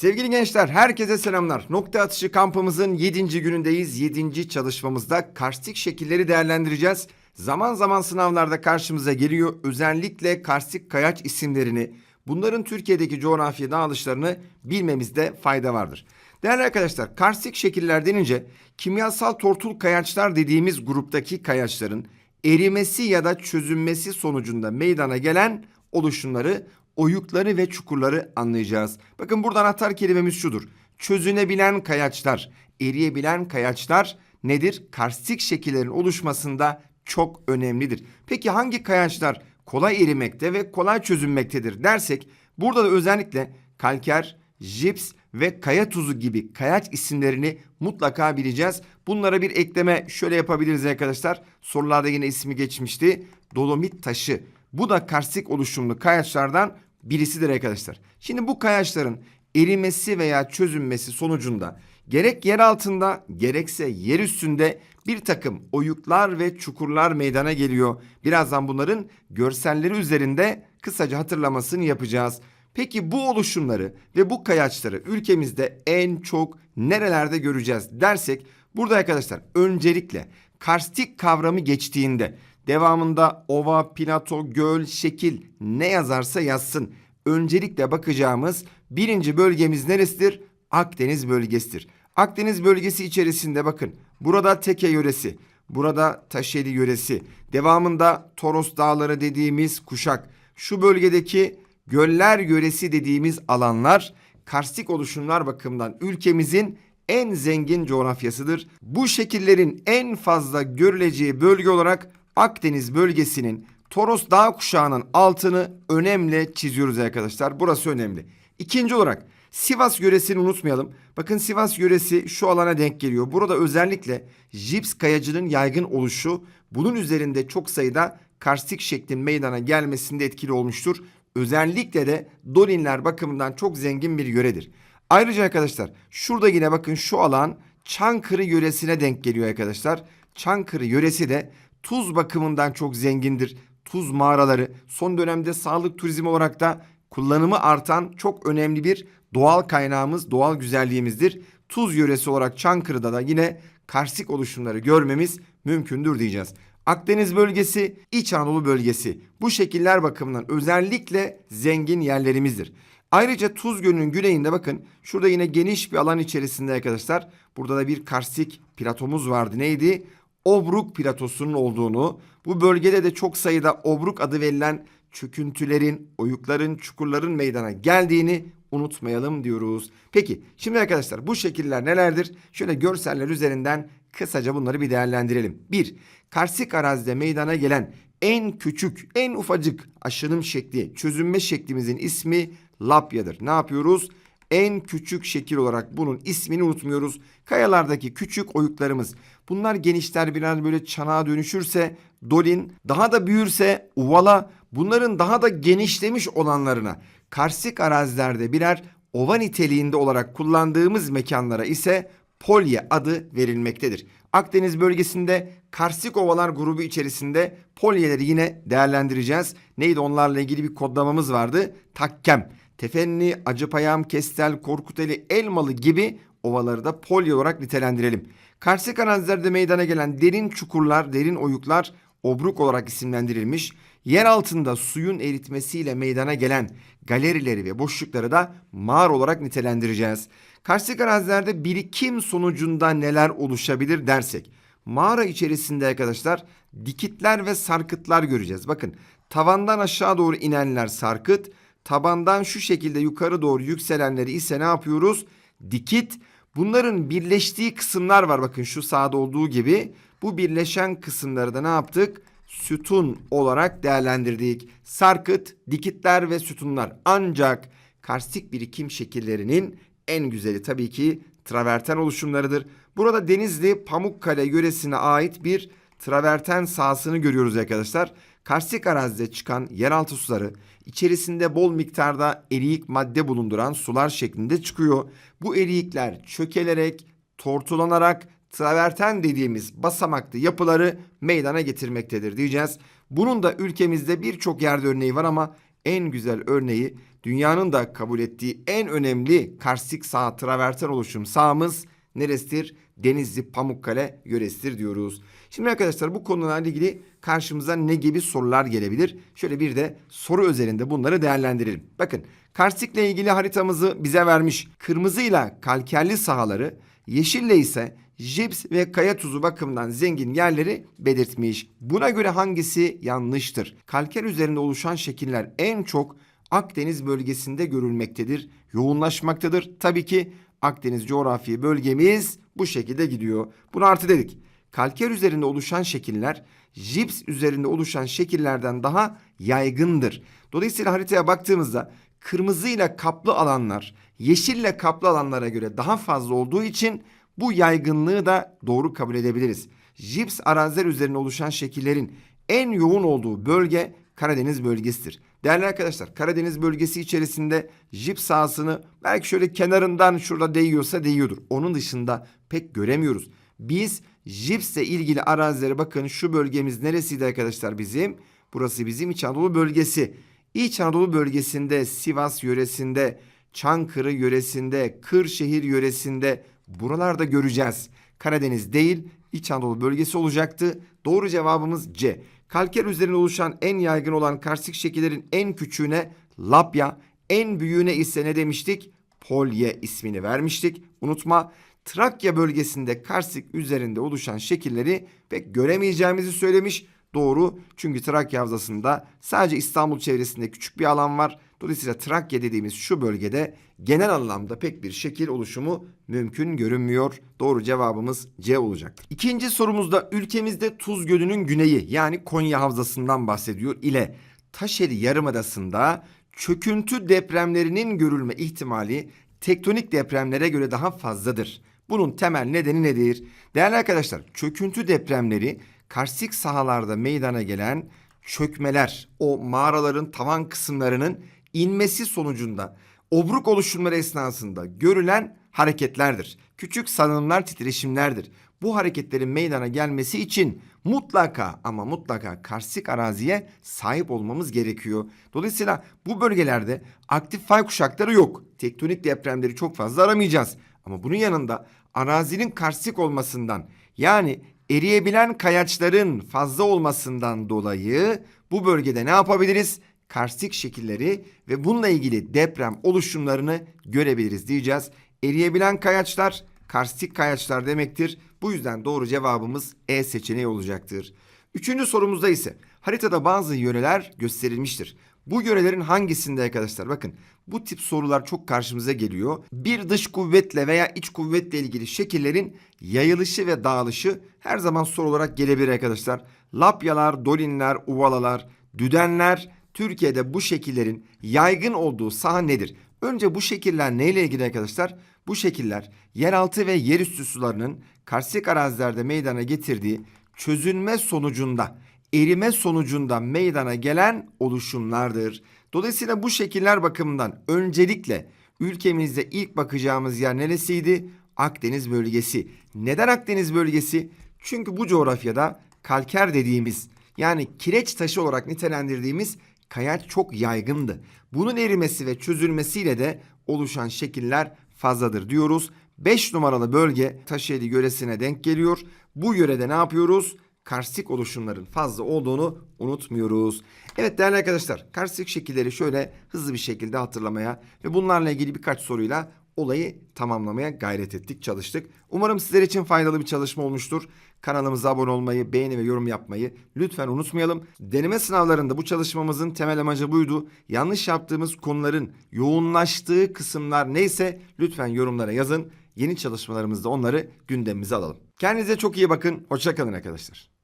Sevgili gençler herkese selamlar. Nokta atışı kampımızın 7. günündeyiz. 7. çalışmamızda karstik şekilleri değerlendireceğiz. Zaman zaman sınavlarda karşımıza geliyor. Özellikle karstik kayaç isimlerini, bunların Türkiye'deki coğrafya dağılışlarını bilmemizde fayda vardır. Değerli arkadaşlar karstik şekiller denince kimyasal tortul kayaçlar dediğimiz gruptaki kayaçların erimesi ya da çözünmesi sonucunda meydana gelen oluşumları oyukları ve çukurları anlayacağız. Bakın burada anahtar kelimemiz şudur. Çözünebilen kayaçlar, eriyebilen kayaçlar nedir? Karstik şekillerin oluşmasında çok önemlidir. Peki hangi kayaçlar kolay erimekte ve kolay çözünmektedir dersek burada da özellikle kalker, jips ve kaya tuzu gibi kayaç isimlerini mutlaka bileceğiz. Bunlara bir ekleme şöyle yapabiliriz arkadaşlar. Sorularda yine ismi geçmişti. Dolomit taşı. Bu da karstik oluşumlu kayaçlardan birisidir arkadaşlar. Şimdi bu kayaçların erimesi veya çözünmesi sonucunda gerek yer altında gerekse yer üstünde bir takım oyuklar ve çukurlar meydana geliyor. Birazdan bunların görselleri üzerinde kısaca hatırlamasını yapacağız. Peki bu oluşumları ve bu kayaçları ülkemizde en çok nerelerde göreceğiz dersek burada arkadaşlar öncelikle karstik kavramı geçtiğinde devamında ova, plato, göl, şekil ne yazarsa yazsın. Öncelikle bakacağımız birinci bölgemiz neresidir? Akdeniz bölgesidir. Akdeniz bölgesi içerisinde bakın burada Teke yöresi, burada Taşeli yöresi, devamında Toros dağları dediğimiz kuşak, şu bölgedeki göller yöresi dediğimiz alanlar karstik oluşumlar bakımından ülkemizin en zengin coğrafyasıdır. Bu şekillerin en fazla görüleceği bölge olarak Akdeniz bölgesinin Toros dağ kuşağının altını önemli çiziyoruz arkadaşlar. Burası önemli. İkinci olarak Sivas yöresini unutmayalım. Bakın Sivas yöresi şu alana denk geliyor. Burada özellikle jips kayacının yaygın oluşu bunun üzerinde çok sayıda karstik şeklin meydana gelmesinde etkili olmuştur. Özellikle de dolinler bakımından çok zengin bir yöredir. Ayrıca arkadaşlar şurada yine bakın şu alan Çankırı yöresine denk geliyor arkadaşlar. Çankırı yöresi de tuz bakımından çok zengindir. Tuz mağaraları son dönemde sağlık turizmi olarak da kullanımı artan çok önemli bir doğal kaynağımız, doğal güzelliğimizdir. Tuz yöresi olarak Çankırı'da da yine karstik oluşumları görmemiz mümkündür diyeceğiz. Akdeniz bölgesi, İç Anadolu bölgesi bu şekiller bakımından özellikle zengin yerlerimizdir. Ayrıca Tuz Gölü'nün güneyinde bakın şurada yine geniş bir alan içerisinde arkadaşlar. Burada da bir karstik platomuz vardı. Neydi? Obruk platosunun olduğunu, bu bölgede de çok sayıda obruk adı verilen çöküntülerin, oyukların, çukurların meydana geldiğini unutmayalım diyoruz. Peki şimdi arkadaşlar bu şekiller nelerdir? Şöyle görseller üzerinden kısaca bunları bir değerlendirelim. 1. Karstik arazide meydana gelen en küçük, en ufacık aşınım şekli, çözünme şeklimizin ismi lapyadır. Ne yapıyoruz? En küçük şekil olarak bunun ismini unutmuyoruz. Kayalardaki küçük oyuklarımız. Bunlar genişler biraz böyle çanağa dönüşürse dolin, daha da büyürse uvala. Bunların daha da genişlemiş olanlarına karstik arazilerde birer ova niteliğinde olarak kullandığımız mekanlara ise polye adı verilmektedir. Akdeniz bölgesinde karstik ovalar grubu içerisinde polyeleri yine değerlendireceğiz. Neydi onlarla ilgili bir kodlamamız vardı. Takkem, Tefenni, Acıpayam, Kestel, Korkuteli, Elmalı gibi ovaları da polye olarak nitelendirelim. Karstik arazilerde meydana gelen derin çukurlar, derin oyuklar obruk olarak isimlendirilmiş. Yer altında suyun eritmesiyle meydana gelen galerileri ve boşlukları da mağar olarak nitelendireceğiz. Karstik arazilerde birikim sonucunda neler oluşabilir dersek. Mağara içerisinde arkadaşlar dikitler ve sarkıtlar göreceğiz. Bakın tavandan aşağı doğru inenler sarkıt, tabandan şu şekilde yukarı doğru yükselenleri ise ne yapıyoruz? Dikit. Bunların birleştiği kısımlar var bakın şu sağda olduğu gibi. Bu birleşen kısımları da ne yaptık? Sütun olarak değerlendirdik. Sarkıt, dikitler ve sütunlar. Ancak karstik birikim şekillerinin en güzeli tabii ki traverten oluşumlarıdır. Burada Denizli Pamukkale yöresine ait bir traverten sahasını görüyoruz arkadaşlar. Karstik arazide çıkan yeraltı suları içerisinde bol miktarda eriyik madde bulunduran sular şeklinde çıkıyor. Bu eriyikler çökelerek, tortulanarak traverten dediğimiz basamaklı yapıları meydana getirmektedir diyeceğiz. Bunun da ülkemizde birçok yerde örneği var ama en güzel örneği dünyanın da kabul ettiği en önemli karstik saha traverten oluşum sahamız neresidir? Denizli Pamukkale yöresidir diyoruz. Şimdi arkadaşlar bu konularla ilgili karşımıza ne gibi sorular gelebilir? Şöyle bir de soru özelinde bunları değerlendirelim. Bakın karstikle ilgili haritamızı bize vermiş. Kırmızıyla kalkerli sahaları, yeşille ise jips ve kaya tuzu bakımından zengin yerleri belirtmiş. Buna göre hangisi yanlıştır? Kalker üzerinde oluşan şekiller en çok Akdeniz bölgesinde görülmektedir, yoğunlaşmaktadır. Tabii ki Akdeniz coğrafi bölgemiz bu şekilde gidiyor. Bunu artı dedik. Kalker üzerinde oluşan şekiller jips üzerinde oluşan şekillerden daha yaygındır. Dolayısıyla haritaya baktığımızda kırmızıyla kaplı alanlar yeşille kaplı alanlara göre daha fazla olduğu için bu yaygınlığı da doğru kabul edebiliriz. Jips araziler üzerine oluşan şekillerin en yoğun olduğu bölge Karadeniz bölgesidir. Değerli arkadaşlar Karadeniz bölgesi içerisinde jips sahasını belki şöyle kenarından şurada değiyorsa değiyordur. Onun dışında pek göremiyoruz. Biz jipsle ilgili arazilere bakın şu bölgemiz neresiydi arkadaşlar bizim? Burası bizim İç Anadolu bölgesi. İç Anadolu bölgesinde Sivas yöresinde, Çankırı yöresinde, Kırşehir yöresinde buralarda göreceğiz. Karadeniz değil İç Anadolu bölgesi olacaktı. Doğru cevabımız C. Kalker üzerine oluşan en yaygın olan karstik şekillerin en küçüğüne lapya, en büyüğüne ise ne demiştik? Polye ismini vermiştik. Unutma Trakya bölgesinde karstik üzerinde oluşan şekilleri pek göremeyeceğimizi söylemiş. Doğru çünkü Trakya Havzası'nda sadece İstanbul çevresinde küçük bir alan var. Dolayısıyla Trakya dediğimiz şu bölgede genel anlamda pek bir şekil oluşumu mümkün görünmüyor. Doğru cevabımız C olacaktır. İkinci sorumuzda ülkemizde Tuz Gölü'nün güneyi yani Konya Havzası'ndan bahsediyor ile Taşeli Yarımadası'nda çöküntü depremlerinin görülme ihtimali tektonik depremlere göre daha fazladır. Bunun temel nedeni nedir? Değerli arkadaşlar, çöküntü depremleri karstik sahalarda meydana gelen çökmeler, o mağaraların tavan kısımlarının inmesi sonucunda obruk oluşumları esnasında görülen hareketlerdir. Küçük salınımlar titreşimlerdir. Bu hareketlerin meydana gelmesi için mutlaka ama mutlaka karstik araziye sahip olmamız gerekiyor. Dolayısıyla bu bölgelerde aktif fay kuşakları yok. Tektonik depremleri çok fazla aramayacağız. Ama bunun yanında arazinin karstik olmasından yani eriyebilen kayaçların fazla olmasından dolayı bu bölgede ne yapabiliriz? Karstik şekilleri ve bununla ilgili deprem oluşumlarını görebiliriz diyeceğiz. Eriyebilen kayaçlar karstik kayaçlar demektir. Bu yüzden doğru cevabımız E seçeneği olacaktır. Üçüncü sorumuzda ise haritada bazı yöreler gösterilmiştir. Bu yörelerin hangisinde arkadaşlar? Bakın bu tip sorular çok karşımıza geliyor. Bir dış kuvvetle veya iç kuvvetle ilgili şekillerin yayılışı ve dağılışı her zaman soru olarak gelebilir arkadaşlar. Lapyalar, dolinler, uvalalar, düdenler Türkiye'de bu şekillerin yaygın olduğu saha nedir? Önce bu şekiller neyle ilgili arkadaşlar? Bu şekiller yeraltı ve yerüstü sularının karstik arazilerde meydana getirdiği çözülme sonucunda, erime sonucunda meydana gelen oluşumlardır. Dolayısıyla bu şekiller bakımından öncelikle ülkemizde ilk bakacağımız yer neresiydi? Akdeniz bölgesi. Neden Akdeniz bölgesi? Çünkü bu coğrafyada kalker dediğimiz yani kireç taşı olarak nitelendirdiğimiz kayaç çok yaygındı. Bunun erimesi ve çözülmesiyle de oluşan şekiller fazladır diyoruz. 5 numaralı bölge Taşeli yöresine denk geliyor. Bu yörede ne yapıyoruz? Karstik oluşumların fazla olduğunu unutmuyoruz. Evet değerli arkadaşlar karstik şekilleri şöyle hızlı bir şekilde hatırlamaya ve bunlarla ilgili birkaç soruyla olayı tamamlamaya gayret ettik, çalıştık. Umarım sizler için faydalı bir çalışma olmuştur. Kanalımıza abone olmayı, beğeni ve yorum yapmayı lütfen unutmayalım. Deneme sınavlarında bu çalışmamızın temel amacı buydu. Yanlış yaptığımız konuların yoğunlaştığı kısımlar neyse lütfen yorumlara yazın. Yeni çalışmalarımızda onları gündemimize alalım. Kendinize çok iyi bakın. Hoşçakalın arkadaşlar.